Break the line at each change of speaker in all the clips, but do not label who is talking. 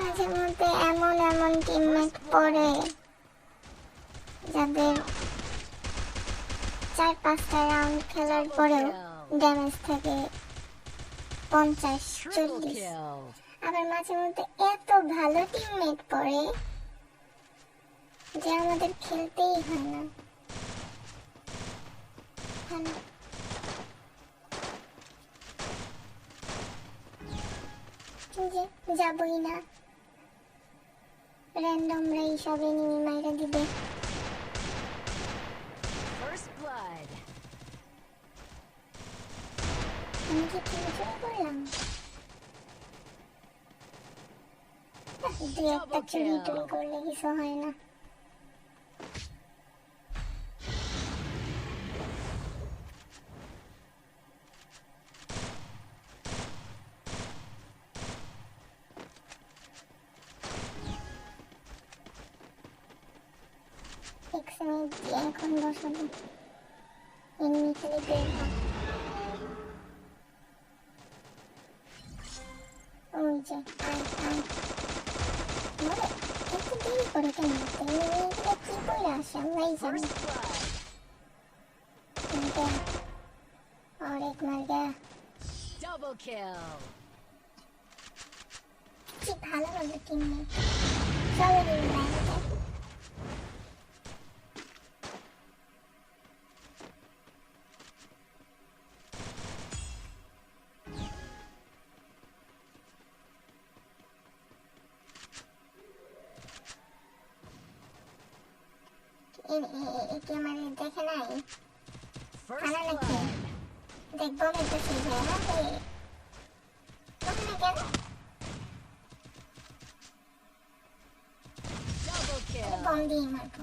মাঝে মধ্যে এমন এমন টিমমেট পড়ে যাদের চার পাঁচটা রাউন্ড খেলার পরেও ড্যামেজ থাকে পঞ্চাশ, চল্লিশ। আবার মাঝে মধ্যে এত ভালো টিমমেট পড়ে যে আমাদের খেলতেই হয় না। ভালো। যাবই না। র্যান্ডমরা এইসব এনিমি মাইরা দিবে। আমি কি কিনে চুরি করলাম দু একটা চুরি টুরি করলে কিছু হয় না। Fixen die Endkunde schon in die Bilder. Oh, ich hab einen. Mole, ich hab den Kunde gemacht. Der Kunde hat die Bilder
schon weisen.
Mal der. Oh, leg mal der.
Double kill.
ची भाला बघत नाही चल रे একে মানে দেখে নাই?
First
Ano na
blood.
দেখব দেখতেছি যে হ্যাঁ ওখানে কেন?
Double kill.
বম দিয়ে মারবো।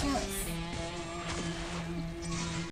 চল।